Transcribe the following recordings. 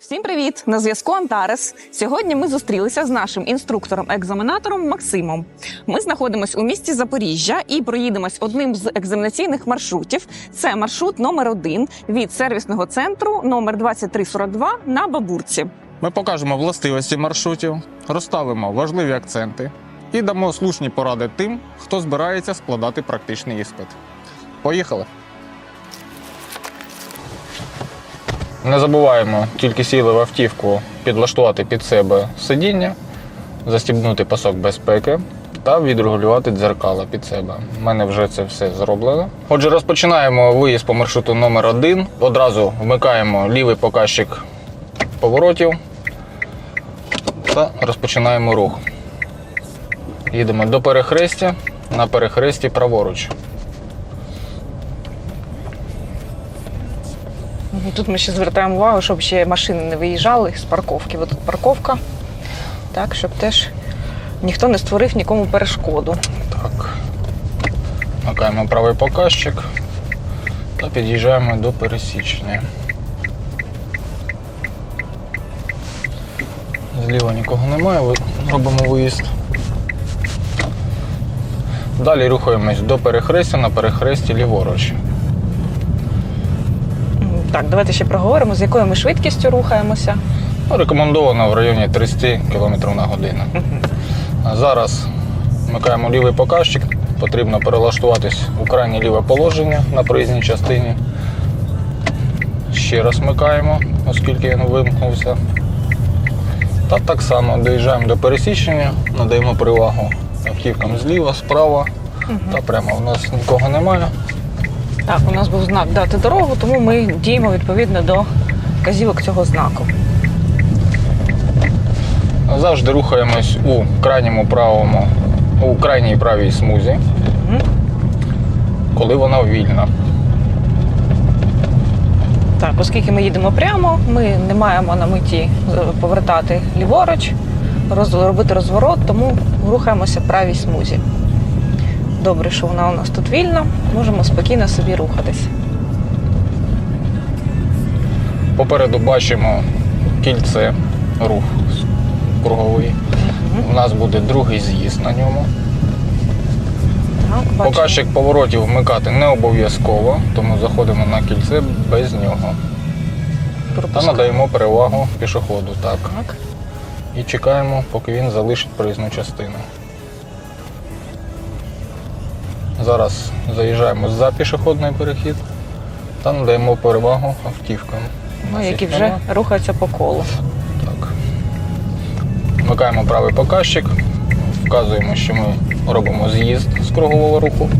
Всім привіт! На зв'язку Антарес. Сьогодні ми зустрілися з нашим інструктором-екзаменатором Максимом. Ми знаходимося у місті Запоріжжя і проїдемось одним з екзаменаційних маршрутів. Це маршрут номер один від сервісного центру номер 2342 на Бабурці. Ми покажемо властивості маршрутів, розставимо важливі акценти і дамо слушні поради тим, хто збирається складати практичний іспит. Поїхали! Не забуваємо, тільки сіли в автівку, підлаштувати під себе сидіння, застібнути пасок безпеки та відрегулювати дзеркала під себе. У мене вже це все зроблено. Отже, розпочинаємо виїзд по маршруту номер 1 Одразу вмикаємо лівий показчик поворотів та розпочинаємо рух. Їдемо до перехрестя, на перехресті праворуч. І Тут ми ще звертаємо увагу, щоб ще машини не виїжджали з парковки. Тут парковка. Так, щоб теж ніхто не створив нікому перешкоду. Так. Вмикаємо правий показчик та під'їжджаємо до пересічення. Зліва нікого немає, робимо виїзд. Далі рухаємось до перехрестя, на перехресті ліворуч. Так, давайте ще проговоримо, з якою ми швидкістю рухаємося. Ну, Рекомендовано в районі 30 км на годину. Зараз вмикаємо лівий показчик. Потрібно перелаштуватись у крайнє ліве положення на проїзній частині. Ще раз вмикаємо, оскільки він вимкнувся. Та так само доїжджаємо до пересічення, надаємо перевагу автівкам зліва, справа та прямо. У нас нікого немає. Так, у нас був знак дати дорогу, тому ми діємо відповідно до вказівок цього знаку. Завжди рухаємось у крайньому правому, у крайній правій смузі, Мгм. коли вона вільна. Так, оскільки ми їдемо прямо, ми не маємо на меті е, повертати ліворуч, роз- робити розворот, тому рухаємося в правій смузі. Добре, що вона у нас тут вільна, можемо спокійно собі рухатись. Попереду бачимо кільце, рух круговий. У нас буде другий з'їзд на ньому. Так. Показчик поворотів вмикати не обов'язково, тому заходимо на кільце без нього. Та надаємо перевагу пішоходу. Так. Так. І чекаємо, поки він залишить проїзну частину. Зараз заїжджаємо за пішохідний перехід та надаємо перевагу автівкам. Ну, які вже нема. рухаються по колу. Так. Вмикаємо правий показчик, вказуємо, що ми робимо з'їзд з кругового руху.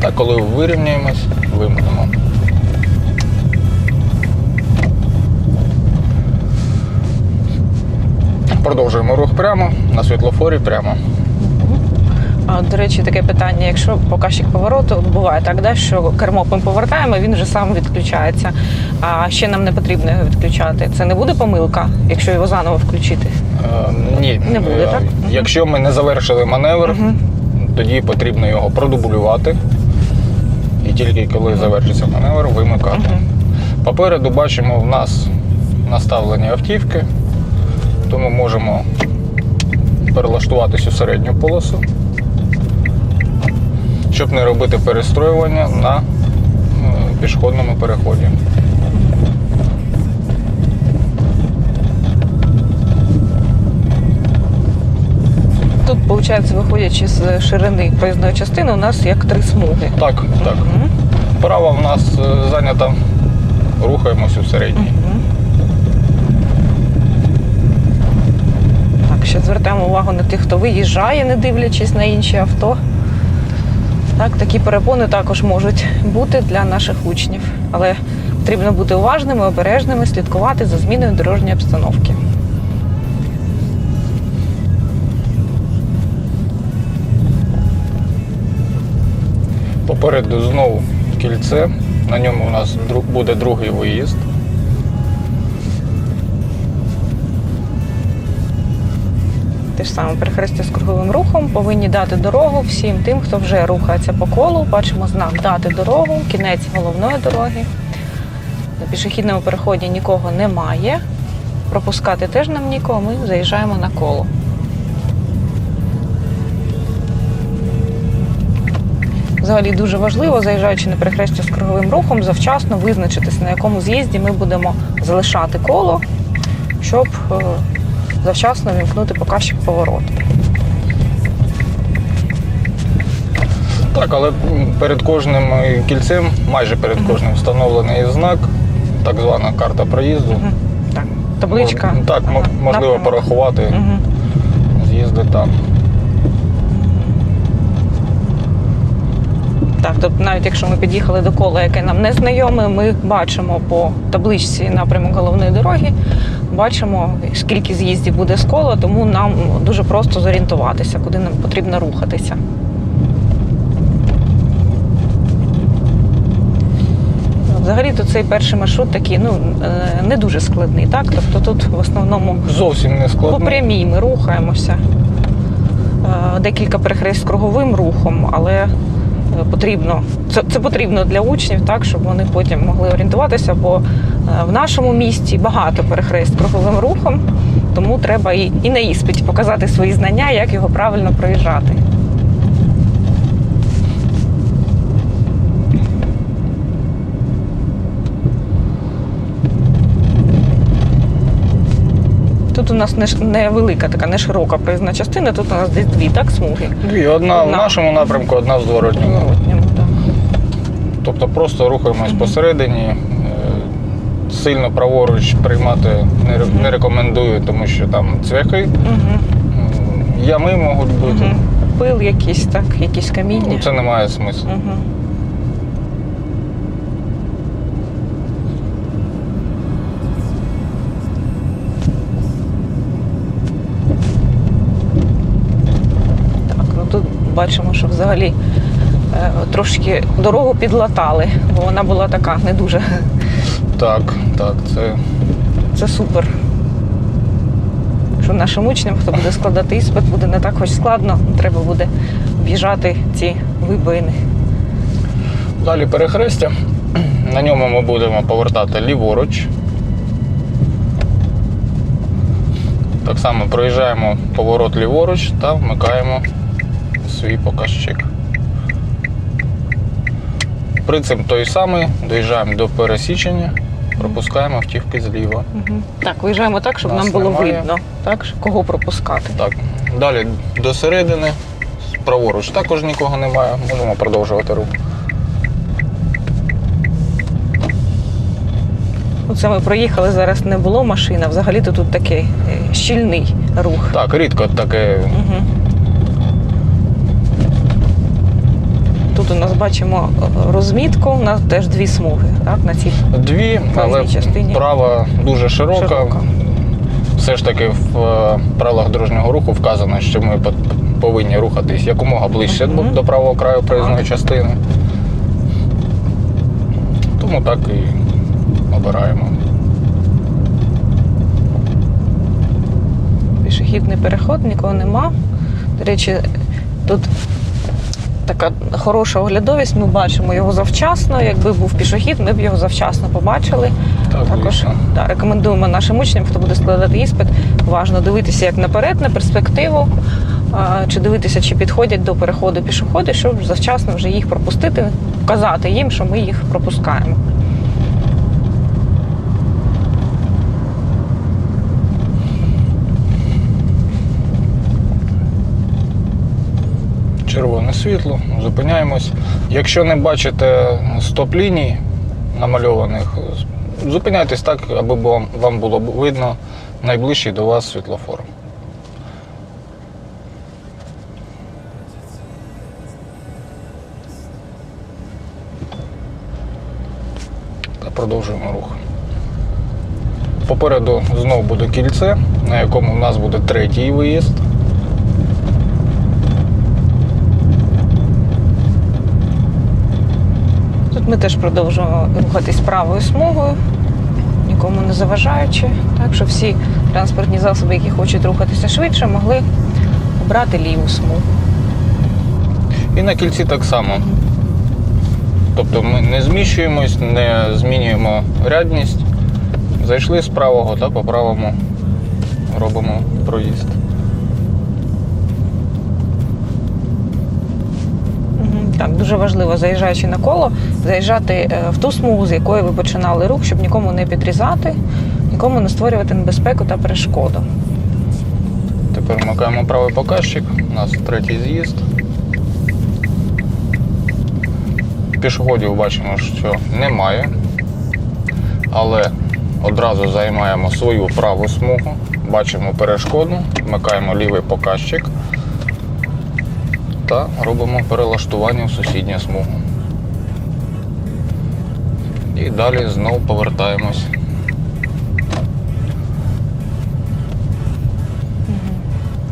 Та коли вирівняємось, вимкнемо. Продовжуємо рух прямо, на світлофорі прямо. А, до речі, таке питання: якщо показчик повороту от буває так, да, що кермо ми повертаємо, він вже сам відключається. А ще нам не потрібно його відключати. Це не буде помилка, якщо його заново включити. Е, ні, Не буде, Е, так? Якщо ми не завершили маневр, Мгм. тоді потрібно його продублювати. І тільки коли завершиться маневр, вимикати. Мгм. Попереду бачимо в нас наставлені автівки, тому можемо перелаштуватись у середню полосу, щоб не робити перестроювання на е, пішохідному переході. Тут, виходить, виходячи з ширини проїзної частини, у нас як три смуги. Так, так. Мгм. Права в нас е, зайнята, рухаємось у середній. Мгм. Так, ще звертаємо увагу на тих, хто виїжджає, не дивлячись на інші авто. Так, такі перепони також можуть бути для наших учнів. Але потрібно бути уважними, обережними, слідкувати за зміною дорожньої обстановки. Попереду знову кільце. На ньому у нас буде другий виїзд. Те ж саме перехрестя з круговим рухом повинні дати дорогу всім тим, хто вже рухається по колу. Бачимо знак дати дорогу, кінець головної дороги. На пішохідному переході нікого немає. Пропускати теж нам нікого, ми заїжджаємо на коло. Взагалі дуже важливо, заїжджаючи на перехрестя з круговим рухом, завчасно визначитись, на якому з'їзді ми будемо залишати коло, щоб е, завчасно вімкнути показчик повороту. Так, але перед кожним кільцем, майже перед кожним встановлений знак, так звана карта проїзду. Мгм. Так, табличка. Мож- Так, м- Ага, можливо напрямок. порахувати Мгм. з'їзди там. Так, тобто навіть якщо ми під'їхали до кола, яке нам не знайоме, ми бачимо по табличці напрямок головної дороги, бачимо, скільки з'їздів буде з кола, тому нам дуже просто зорієнтуватися, куди нам потрібно рухатися. Взагалі, то цей перший маршрут такий ну, е, не дуже складний, так? Тобто тут в основному Зовсім не по прямій ми рухаємося. Е, Декілька перехрест з круговим рухом, але потрібно це, це потрібно для учнів, так щоб вони потім могли орієнтуватися, бо е, в нашому місті багато перехрест круговим рухом, тому треба і, і на іспиті показати свої знання, як його правильно проїжджати. Тут у нас не, ш- не така, не широка проїзна частина, тут у нас десь дві так, смуги. Дві. Одна в нашому напрямку, одна в зворотньому. Зворотньому, так. Тобто просто рухаємось посередині. Е, Сильно праворуч приймати не, не рекомендую, тому що там цвяхи, м, ями можуть бути. Мгм. Пил якийсь, так, якісь каміння. Ну, Це не має смислу. Мгм. Бачимо, що взагалі е, трошки дорогу підлатали, бо вона була така не дуже. Так, так, це Це супер. Що нашим учням, хто буде складати іспит, буде не так хоч складно, треба буде об'їжджати ці вибоїни. далі перехрестя. На ньому ми будемо повертати ліворуч. Так само проїжджаємо поворот ліворуч та вмикаємо свій показчик. Принцип той самий, доїжджаємо до пересічення, пропускаємо автівки зліва. Мгм. Так, виїжджаємо так, щоб Нас нам було немає. видно, так, кого пропускати. Так, далі до середини, праворуч також нікого немає, можемо продовжувати рух. Оце ми проїхали, зараз не було машин, а взагалі-то тут такий е, щільний рух. Так, рідко таке Угу. Тут у нас бачимо е, розмітку, у нас теж дві смуги так, на цій дві, але частині. права дуже широка. Широка. Все ж таки в е, правилах дорожнього руху вказано, що ми повинні рухатись якомога ближче Мгм. до- до правого краю проїзної частини. Тому так і обираємо. пішохідний переход, нікого нема. До речі, тут така хороша оглядовість, ми бачимо його завчасно. Якби був пішохід, ми б його завчасно побачили. Так, Також да, рекомендуємо нашим учням, хто буде складати іспит, уважно дивитися як наперед, на перспективу, а, чи дивитися, чи підходять до переходу пішоходи, щоб завчасно вже їх пропустити, вказати їм, що ми їх пропускаємо. Червоне світло, зупиняємось. Якщо не бачите стоп-ліній намальованих, зупиняйтесь так, аби вам- було видно найближчий до вас світлофор. Та продовжуємо рух. Попереду знову буде кільце, на якому в нас буде третій виїзд. Ми теж продовжуємо рухатись правою смугою, нікому не заважаючи, так що всі транспортні засоби, які хочуть рухатися швидше, могли обрати ліву смугу. І на кільці так само. Тобто ми не зміщуємось, не змінюємо рядність. Зайшли з правого та по правому робимо проїзд. Так, дуже важливо, заїжджаючи на коло, заїжджати е, в ту смугу, з якої ви починали рух, щоб нікому не підрізати, нікому не створювати небезпеку та перешкоду. Тепер вмикаємо правий показчик. У нас третій з'їзд. Пішоходів бачимо, що немає. Але одразу займаємо свою праву смугу, бачимо перешкоду, вмикаємо лівий показчик та робимо перелаштування в сусідню смугу. І далі знову повертаємось.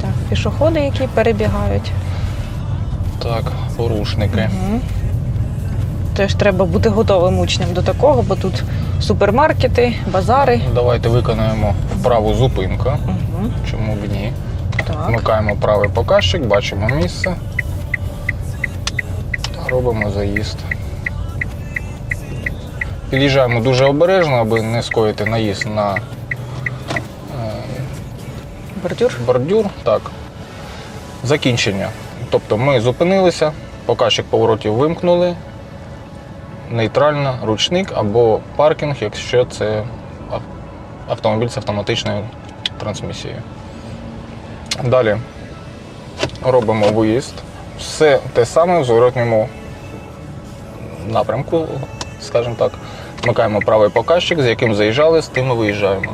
Так, пішоходи, які перебігають. Так, порушники. Мгм. Теж треба бути готовим учням до такого, бо тут супермаркети, базари. Давайте виконаємо вправу зупинка. Угу. Чому б ні? Так. Вмикаємо правий показчик, бачимо місце. Робимо заїзд. Під'їжджаємо дуже обережно, аби не скоїти наїзд на е, Бордюр. бордюр. Так. Закінчення. Тобто ми зупинилися, показчик поворотів вимкнули. Нейтрально ручник або паркінг, якщо це автомобіль з автоматичною трансмісією. Далі робимо виїзд. Все те саме в зворотньому напрямку, скажімо так. Вмикаємо правий показчик, з яким заїжджали, з тим і виїжджаємо.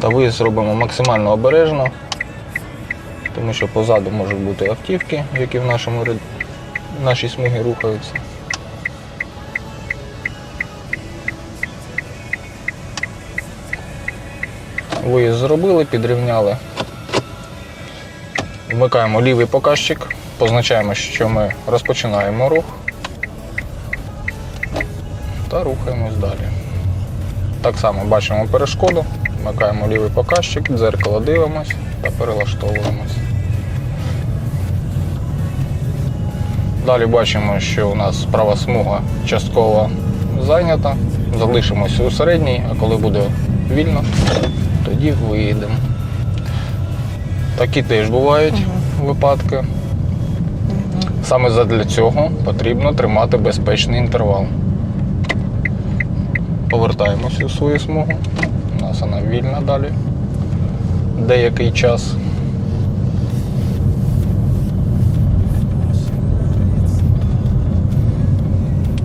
Та виїзд робимо максимально обережно, тому що позаду можуть бути автівки, які в нашому в нашій смугі рухаються. Виїзд зробили, підрівняли. Вмикаємо лівий показчик, позначаємо, що ми розпочинаємо рух та рухаємось далі. Так само бачимо перешкоду, вмикаємо лівий показчик, дзеркало дивимось та перелаштовуємось. Далі бачимо, що у нас права смуга частково зайнята. Залишимося у середній, а коли буде вільно, тоді виїдемо. Такі теж бувають випадки. Саме задля цього потрібно тримати безпечний інтервал. Повертаємося у свою смугу. У нас вона вільна далі. Деякий час.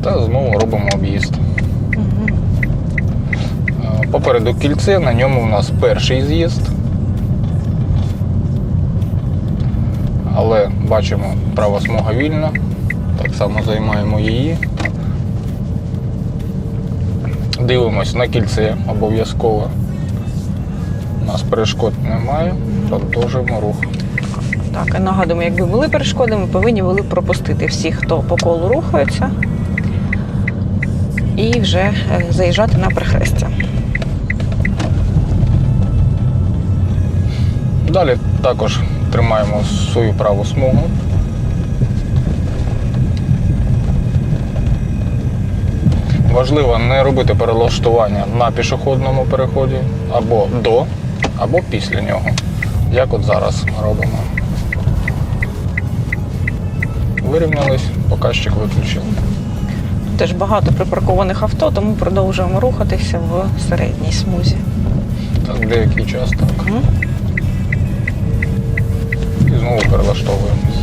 Та знову робимо об'їзд. Попереду кільце, на ньому у нас перший з'їзд. Але бачимо, права смуга вільна. Так само займаємо її. Дивимось на кільце обов'язково. У нас перешкод немає. Продовжуємо рух. Так, і нагадуємо, якби були перешкоди, ми повинні були пропустити всіх, хто по колу рухається, і вже е, заїжджати на перехрестя. Далі також тримаємо свою праву смугу. Важливо не робити перелаштування на пішохідному переході або до, або після нього. Як от зараз робимо. Вирівнялись, показчик виключили. Теж багато припаркованих авто, тому продовжуємо рухатися в середній смузі. Так, деякий час так. Мгм. І знову перелаштовуємось.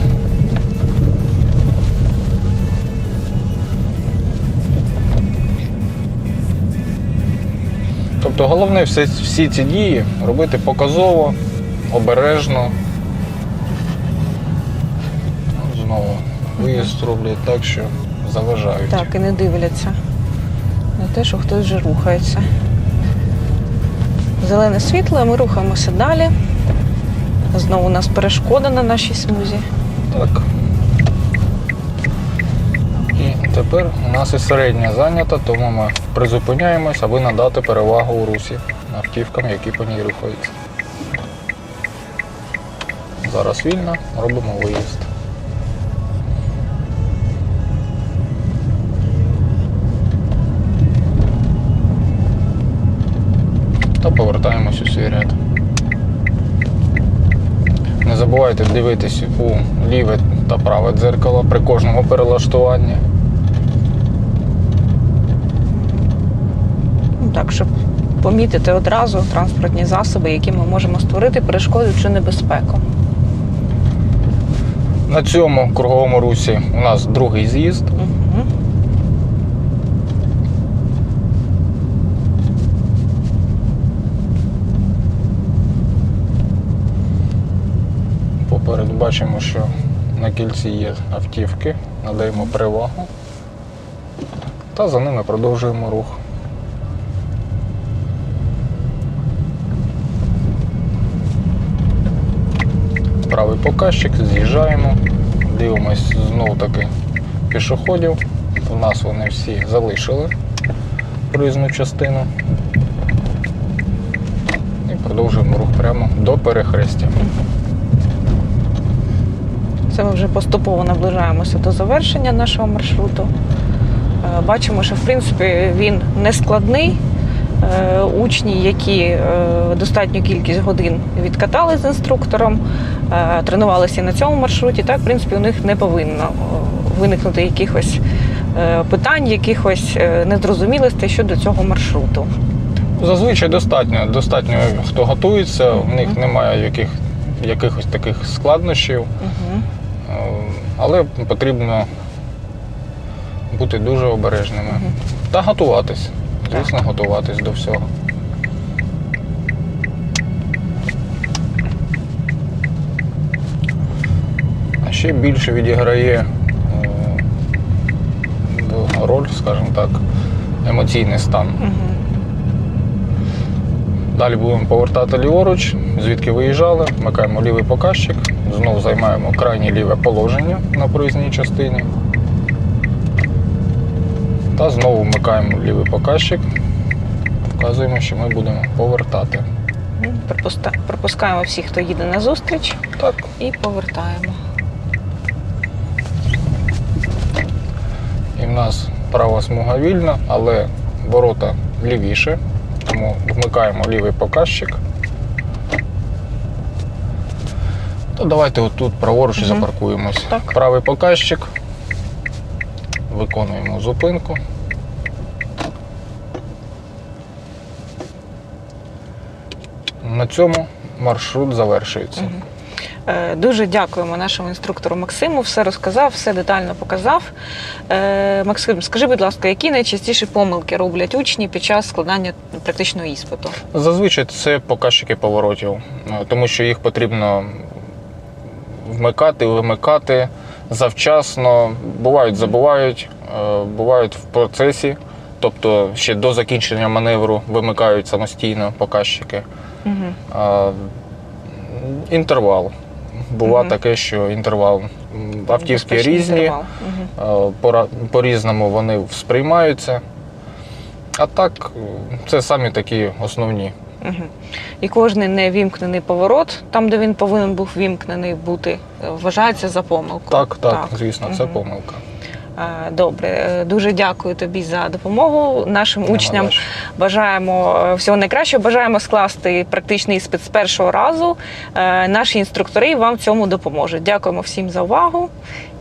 Тобто головне всі, всі ці дії робити показово, обережно. Знову виїзд роблять так, що заважають. Так, і не дивляться на те, що хтось вже рухається. Зелене світло, ми рухаємося далі. Знову у нас перешкода на нашій смузі. Так. І тепер у нас і середня зайнята, тому ми призупиняємось, аби надати перевагу у русі автівкам, які по ній рухаються. Зараз вільно, робимо виїзд. Та повертаємось у свій ряд. Забувайте дивитись у ліве та праве дзеркало при кожному перелаштуванні. Ну, Так, щоб помітити одразу транспортні засоби, які ми можемо створити перешкоду чи небезпеку. На цьому круговому русі у нас другий з'їзд. Угу. Попереду бачимо, що на кільці є автівки, надаємо перевагу. Та за ними продовжуємо рух. Правий показчик, з'їжджаємо, дивимось знов таки пішоходів. У нас вони всі залишили проїзну частину. І продовжуємо рух прямо до перехрестя. Це ми вже поступово наближаємося до завершення нашого маршруту. Е, Бачимо, що в принципі він не складний. Е, Учні, які е, достатню кількість годин відкатали з інструктором, тренувалися на цьому маршруті, так, в принципі, у них не повинно виникнути якихось питань, якихось незрозумілостей щодо цього маршруту. Зазвичай достатньо. Достатньо, хто готується, у них немає яких, якихось таких складнощів, Угу. Е, але потрібно бути дуже обережними. Та готуватись. Звісно, готуватись до всього. А ще більше відіграє е, роль, скажімо так, емоційний стан. Угу. Далі будемо повертати ліворуч, звідки виїжджали, вмикаємо лівий показчик, знову займаємо крайнє ліве положення на проїзній частині. Та знову вмикаємо лівий показчик, вказуємо, що ми будемо повертати. Пропуска- Пропускаємо всіх, хто їде на зустріч, Так, і повертаємо. і в нас права смуга вільна, але ворота лівіше, тому вмикаємо лівий показчик. То давайте отут праворуч Мгм. запаркуємось. Так. Правий показчик. Виконуємо зупинку. На цьому маршрут завершується. Е, Дуже дякуємо нашому інструктору Максиму. Все розказав, все детально показав. Е, Максим, скажи, будь ласка, які найчастіші помилки роблять учні під час складання практичного іспиту? Зазвичай це показчики поворотів, е, тому що їх потрібно вмикати, вимикати завчасно. Бувають, забувають, е, бувають в процесі, тобто ще до закінчення маневру вимикають самостійно показчики. Угу. А, інтервал. Бува Мгм. таке, що інтервал. Автівки різні, Угу. по-різному вони сприймаються. А так, це самі такі основні. Угу. І кожний невімкнений поворот, там, де він повинен був вімкнений бути, е, вважається за помилку. Так, так, звісно, це Мгм. помилка. Е, Добре, Е, дуже дякую тобі за допомогу нашим Нема учням. що. Бажаємо всього найкращого. Бажаємо скласти практичний іспит з першого разу. Наші інструктори вам в цьому допоможуть. Дякуємо всім за увагу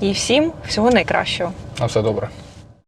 і всім всього найкращого. На все добре.